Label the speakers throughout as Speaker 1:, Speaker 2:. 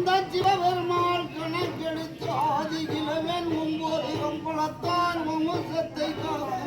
Speaker 1: அந்த சிவபெருமாள் கணக்கெடுத்து ஆதி இளவன் குளத்தான் வம்சத்தை காண.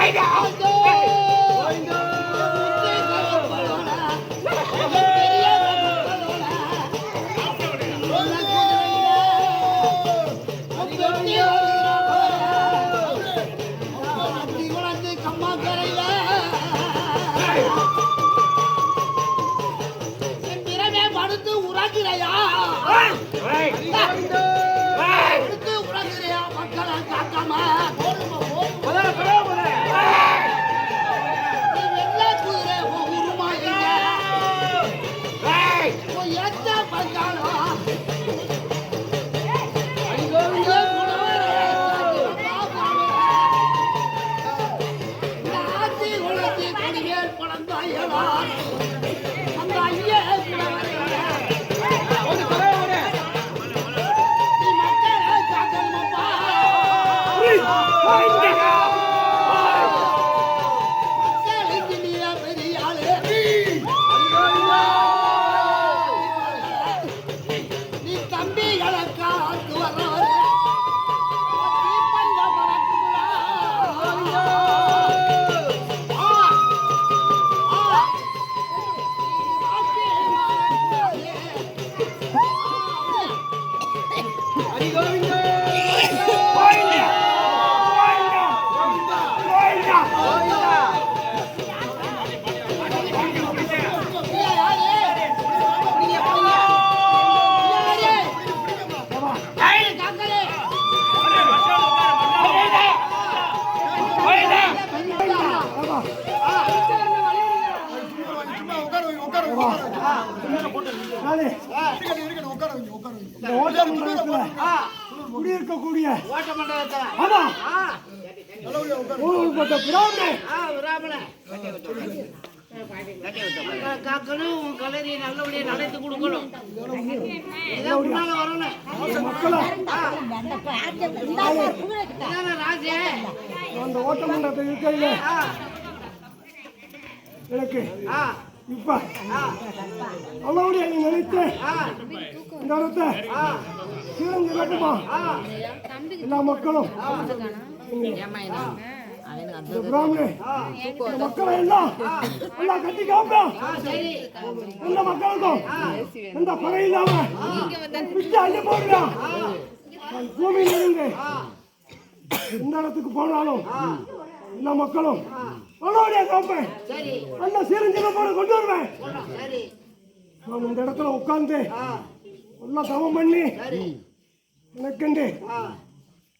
Speaker 1: Vai, Aldo! find out.
Speaker 2: குடியிருக்கக்கூடிய.
Speaker 1: ஓட்ட மண்டபத்துல.
Speaker 2: ஆமா
Speaker 1: ஆ,
Speaker 2: ஊழல்பட்ட பிராமணன்
Speaker 1: காக்கணும் நல்லபடியா நடத்தி கொடுக்கணும். ராஜே?
Speaker 2: அந்த ஓட்டமன்றத்தை இருக்கையில எனக்கு
Speaker 1: ஆ,
Speaker 2: இப்ப
Speaker 1: ஆ,
Speaker 2: நீ நினைத்து. இந்த இடத்த
Speaker 1: ஆ,
Speaker 2: சீரஞ்சிரக்குமா எல்லா மக்களும். மக்களை எல்லாம் எல்லாம் கட்டி காப்பேன் எந்த மக்களுக்கும் எந்த பகை இல்லாம அள்ளி எந்த இடத்துக்கு போனாலும் எல்லா மக்களும் நல்லபடியா காப்பேன் நல்ல சீரஞ்சிரப்போட கொண்டு வருவேன். நான் இந்த இடத்துல உட்கார்ந்து எல்லாம் தவம் பண்ணி எனக்குண்டு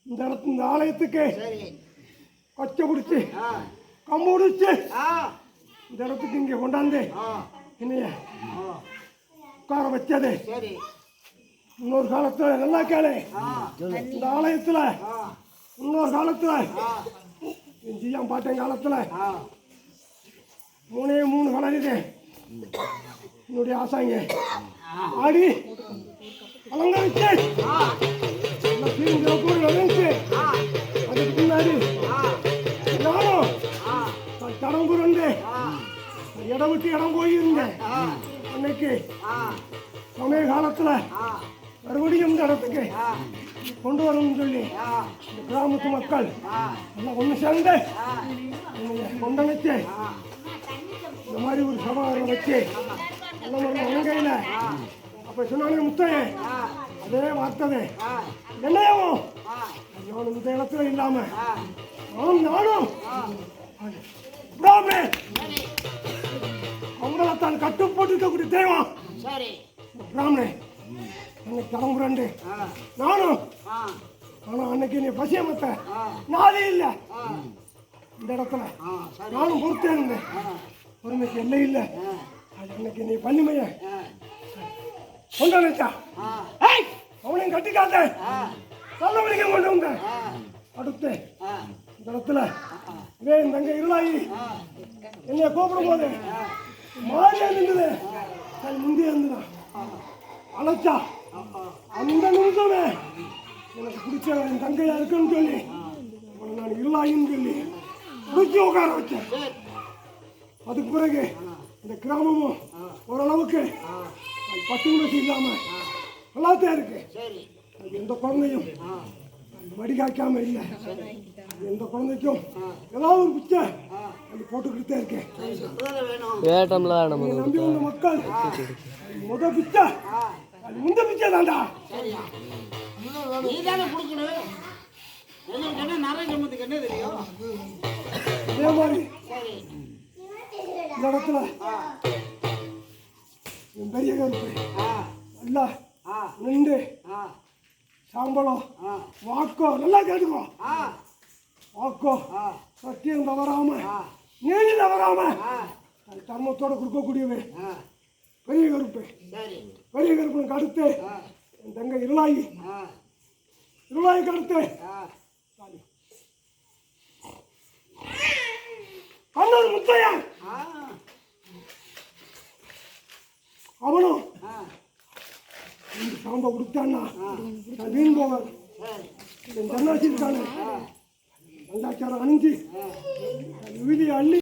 Speaker 2: இந்த இடத்து இந்த ஆலயத்துக்கு கொச்சை பிடிச்சி கம்பு பிடிச்சி இந்த இடத்துக்கு இங்கே கொண்டாந்து என்னைய உட்கார வச்சது. இன்னொரு காலத்துல நல்லா கேளு. இந்த ஆலயத்துல இன்னொரு காலத்துல என் பாட்டன் காலத்துல மூணே மூணு கலர் இது என்னுடைய ஆசாங்க. ஆடி அலங்கரிச்சு
Speaker 1: ஆ.
Speaker 2: அதுக்கு முன்னாடி
Speaker 1: ஆ.
Speaker 2: நானும்
Speaker 1: ஆ.
Speaker 2: தடம் புரண்டு
Speaker 1: ஆ.
Speaker 2: இடம் விட்டு இடம் போயிருந்தேன். அன்னைக்கு சமய காலத்துல மறுபடியும் இந்த இடத்துக்கு கொண்டு வரணும்னு சொல்லி. இந்த கிராமத்து மக்கள். எல்லாம் ஒன்று சேர்ந்து என்னைய
Speaker 1: ஆ
Speaker 2: இந்த மாதிரி ஒரு சமாதானம் வச்சு எல்லாம் ஒரு அணங்கையில் அப்போ சொன்னாங்க முத்தையன் அதே வார்த்தது.
Speaker 1: ஆ
Speaker 2: நானும் இந்த இடத்துல இல்லாம
Speaker 1: ஆ
Speaker 2: நானும் நானும் அவங்கள தான் கட்டு போட்டுக்கக்கூடிய தெய்வம்.
Speaker 1: சரி.
Speaker 2: இந்த பிராமணே அன்னைக்கு கிளம்புறேன் நானும்.
Speaker 1: ஆ.
Speaker 2: ஆனா அன்னைக்கு நீ பசியமத்த
Speaker 1: ஆ.
Speaker 2: நாளே இல்லை. இந்த இடத்துல. நானும் பொறுத்தே இருந்தேன். பொறுமைக்கு எல்லை இல்லை. அது அன்னைக்கு நீ பண்ணிமைய
Speaker 1: ஆ.
Speaker 2: கொண்டு வந்துச்சா
Speaker 1: ஆ.
Speaker 2: ஏய் அவனையும் நல்லவனையும் கொண்டு வந்த
Speaker 1: ஆ.
Speaker 2: அடுத்து இந்த இடத்துல இதே இந்த அங்க இருளாயி. என்னைய கூப்பிடும் போது மாறியா நின்றுது. முந்தைய இருந்துதான் அழைச்சா. அந்த நிமிஷமே எனக்கு பிடிச்ச என் தங்கையா இருக்குன்னு சொல்லி அவனை நான் இருளாயின்னு சொல்லி பிடிச்சி உட்கார வச்சேன். அதுக்கு பிறகு இந்த கிராமமும் ஓரளவுக்கு பட்டு உணர்ச்சி இல்லாம நல்லாத்தான் இருக்கு. எந்த குழந்தையும்
Speaker 1: ஆ
Speaker 2: வடிகாய்க்காம இல்லை எந்த குழந்தைக்கும் ஏதாவது ஒரு பிச்சை அது போட்டுக்கிட்டே இருக்கேன்
Speaker 3: நம்ம
Speaker 2: நம்பி உள்ள மக்கள் முத பிச்சை. அது முந்த பிச்சை தான்டா.
Speaker 1: நீ தானே கொடுக்கணும். எங்களுக்கு என்ன நிறைய சம்பத்துக்கு என்ன தெரியும்.
Speaker 2: அதே மாதிரி. இந்த இடத்துல. என் பெரிய கருப்பு.
Speaker 1: ஆ.
Speaker 2: நல்லா நின்று
Speaker 1: ஆ.
Speaker 2: வாக்கோ நல்லா கேட்டுக்கோ. வாக்கோ சத்தியம் தவறாம நீதி தவறாம தர்மத்தோட கொடுக்கக்கூடியவன்.
Speaker 1: ஆ.
Speaker 2: பெரிய கருப்பு. பெரிய கருப்புனுக்கு அடுத்து என் தங்க இருளாயி. இருளாய்க்கு அடுத்து கண்ணன் முத்தையன்
Speaker 1: ஆ.
Speaker 2: அவனும் சாம்பை கொடுத்தான்னா நான் வீண் போவேன். என் தன்னாச்சி இருக்கானே. அந்தாச்சாரம் அணிஞ்சு. விதி அள்ளி